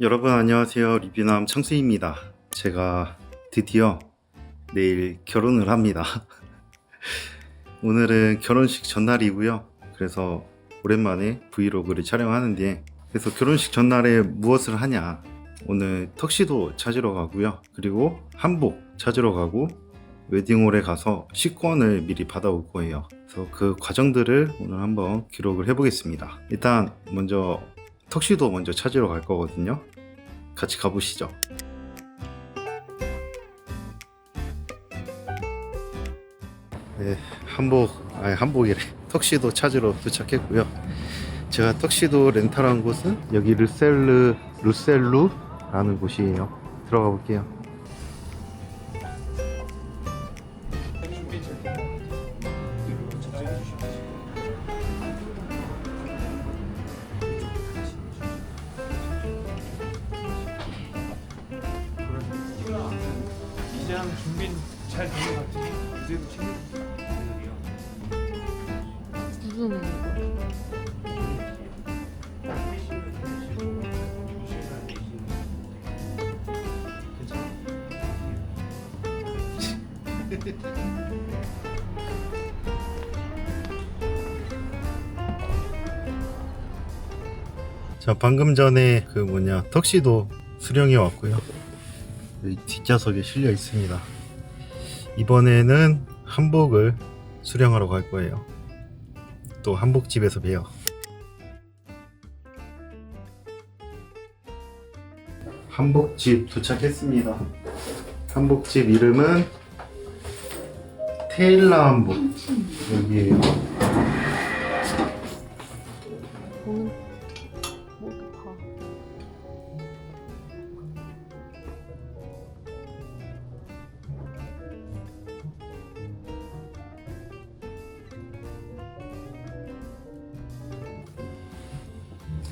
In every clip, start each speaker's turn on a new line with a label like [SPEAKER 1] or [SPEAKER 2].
[SPEAKER 1] 여러분 안녕하세요. 리뷰남 창수입니다. 제가 드디어 내일 결혼을 합니다. 오늘은 결혼식 전날이고요. 그래서 오랜만에 브이로그를 촬영하는데 그래서 결혼식 전날에 무엇을 하냐. 오늘 턱시도 찾으러 가고요. 그리고 한복 찾으러 가고 웨딩홀에 가서 식권을 미리 받아올 거예요. 그래서 그 과정들을 오늘 한번 기록을 해보겠습니다. 일단 먼저 턱시도 먼저 찾으러 갈 거거든요. 같이 가보시죠. 네, 한복, 아니 한복이래. 턱시도 찾으러 도착했고요. 제가 턱시도 렌탈한 곳은 여기 르셀르, 루셀루라는 곳이에요. 들어가 볼게요. 자, 방금 전에 그 뭐냐 턱시도 수령해 왔고요. 여기 뒷좌석에 실려 있습니다. 이번에는 한복을 수령하러 갈 거예요. 또 한복집에서 봬요. 한복집 도착했습니다. 한복집 이름은 테일라 한복 여기에요.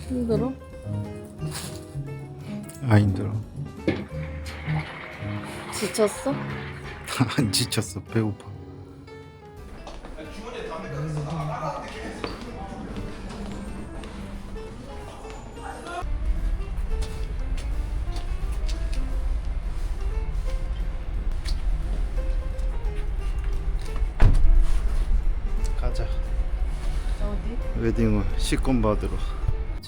[SPEAKER 2] 힘들어?
[SPEAKER 1] 아 힘들어.
[SPEAKER 2] 지쳤어?
[SPEAKER 1] 안 지쳤어 배고파. 가자.
[SPEAKER 2] 어디?
[SPEAKER 1] 웨딩홀 식권 받으러.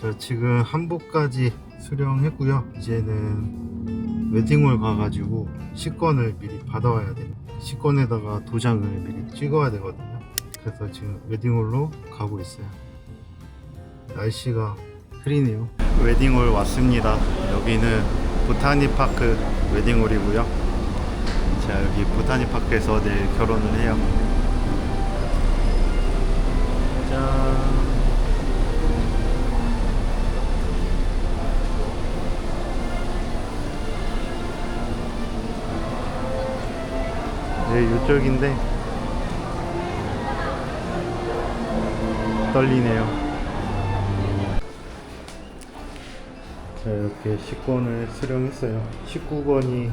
[SPEAKER 1] 저 지금 한복까지 수령했고요. 이제는 웨딩홀 가가지고 식권을 미리 받아와야 돼요. 식권에다가 도장을 미리 찍어야 되거든요. 그래서 지금 웨딩홀로 가고 있어요. 날씨가 흐리네요. 웨딩홀 왔습니다. 여기는 보타니 파크 웨딩홀이고요. 자 여기 보타니 파크에서 내일 결혼을 해요. 짠. 이쪽인데 떨리네요. 자, 이렇게 식권을 수령했어요. 19번이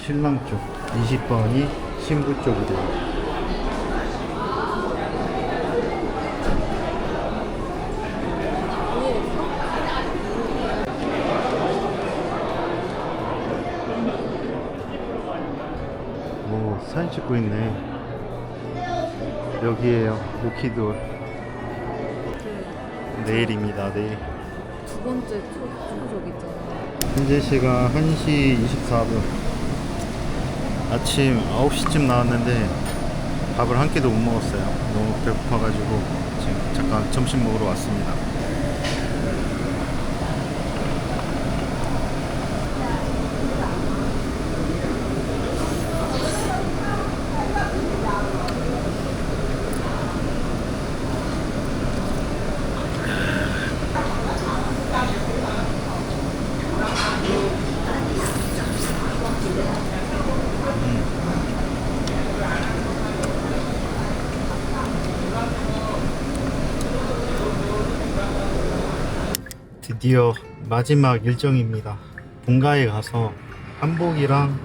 [SPEAKER 1] 신랑 쪽, 20번이 신부 쪽이래요.
[SPEAKER 2] 위에 있어?
[SPEAKER 1] 뭐 사진 찍고 있네. 여기에요. 오키돌.
[SPEAKER 2] 그
[SPEAKER 1] 내일입니다. 내일.
[SPEAKER 2] 두 번째 초, 저기 있잖아.
[SPEAKER 1] 현재 시간 1시 24분. 아침 9시쯤 나왔는데 밥을 한 끼도 못 먹었어요. 너무 배고파가지고 지금 잠깐 점심 먹으러 왔습니다. 드디어 마지막 일정입니다. 본가에 가서 한복이랑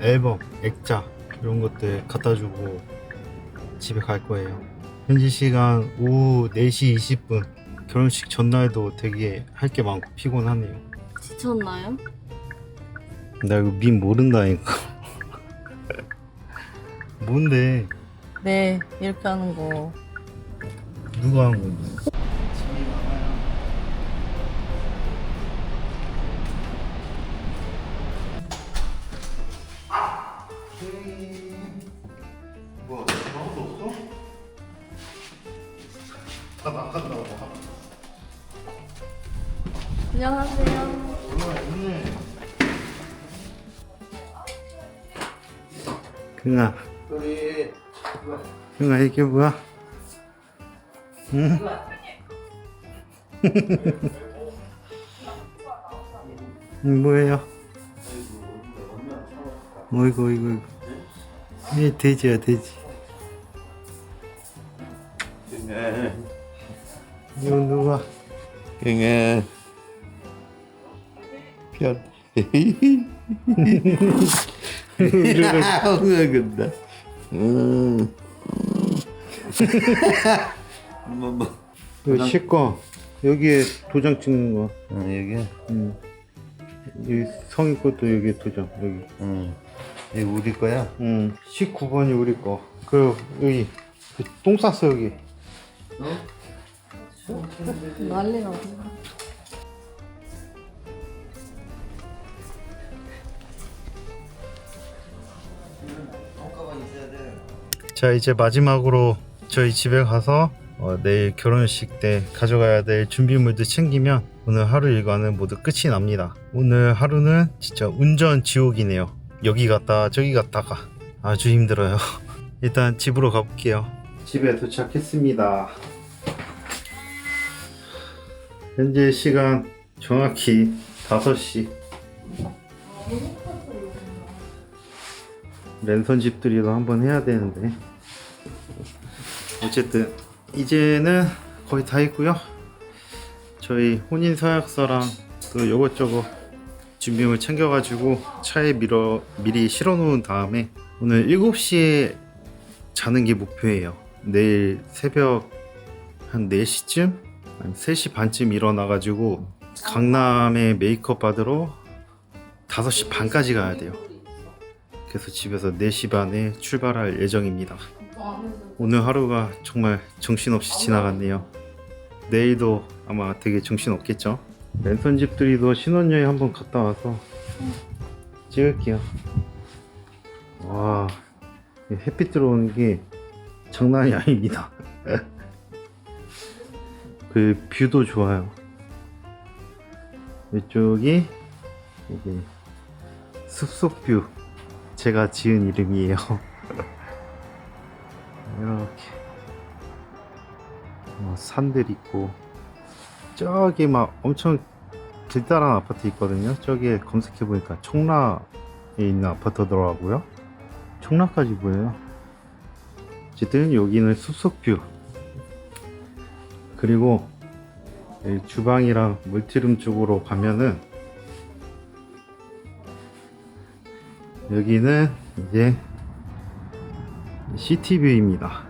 [SPEAKER 1] 앨범, 액자 이런 것들 갖다 주고 집에 갈 거예요. 현지 시간 오후 4시 20분. 결혼식 전날도 되게 할 게 많고 피곤하네요.
[SPEAKER 2] 지쳤나요?
[SPEAKER 1] 나 이거 밈 모른다니까. 뭔데?
[SPEAKER 2] 네, 이렇게 하는 거.
[SPEAKER 1] 누가 한 건데? 긍아 긍아 이게 뭐야? 응? 음, 뭐예요? 어이구 어이구 어이구 이 돼지야 돼지 이거 누가
[SPEAKER 3] 그냥 편 근다 음. 뭐, 뭐.
[SPEAKER 1] 이거 시꺼 여기에 도장 찍는 거
[SPEAKER 3] 어, 여기
[SPEAKER 1] 음. 이 성인 것도 여기 도장 여기
[SPEAKER 3] 응. 이거 우리 거야?
[SPEAKER 1] 음. 19번이 우리 거. 그 여기 그똥 쌌어 여기.
[SPEAKER 2] 난리 나네.
[SPEAKER 1] 자 이제 마지막으로 저희 집에 가서 어, 내일 결혼식 때 가져가야 될 준비물들 챙기면 오늘 하루 일과는 모두 끝이 납니다. 오늘 하루는 진짜 운전 지옥이네요. 여기 갔다 저기 갔다가 아주 힘들어요. 일단 집으로 가볼게요. 집에 도착했습니다. 현재 시간 정확히 5시. 랜선 집들이도 한번 해야 되는데. 어쨌든 이제는 거의 다 했고요. 저희 혼인 서약서랑 또 이것저것 준비물 챙겨가지고 차에 밀어, 미리 실어 놓은 다음에 오늘 7시에 자는 게 목표예요. 내일 새벽 한 4시쯤? 아니 3시 반쯤 일어나가지고 강남에 메이크업 받으러 5시 반까지 가야 돼요 그래서 집에서 4시 반에 출발할 예정입니다. 오늘 하루가 정말 정신없이 지나갔네요. 내일도 아마 되게 정신없겠죠? 랜선 집들이도 신혼여행 한번 갔다 와서 찍을게요. 와, 이 햇빛 들어오는 게 장난이 아닙니다. 그 뷰도 좋아요. 이쪽이 이게 숲속 뷰. 제가 지은 이름이에요. 이렇게 어, 산들 있고 저기 막 엄청 길다란 아파트 있거든요. 저기에 검색해 보니까 청라에 있는 아파트더라고요. 청라까지 보여요. 어쨌든 여기는 숲속 뷰. 그리고 이 주방이랑 물티룸 쪽으로 가면은 여기는 이제 시티뷰입니다.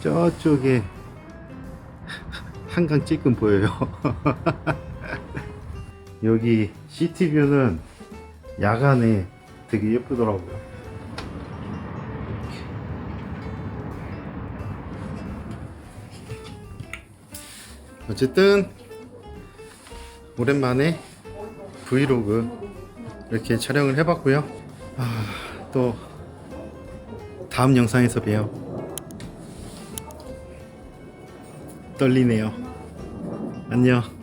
[SPEAKER 1] 저쪽에 한강 찔끔 보여요. 여기 시티뷰는 야간에 되게 예쁘더라고요. 어쨌든 오랜만에 브이로그 이렇게 촬영을 해봤고요. 아, 또 다음 영상에서 봬요. 떨리네요. 안녕.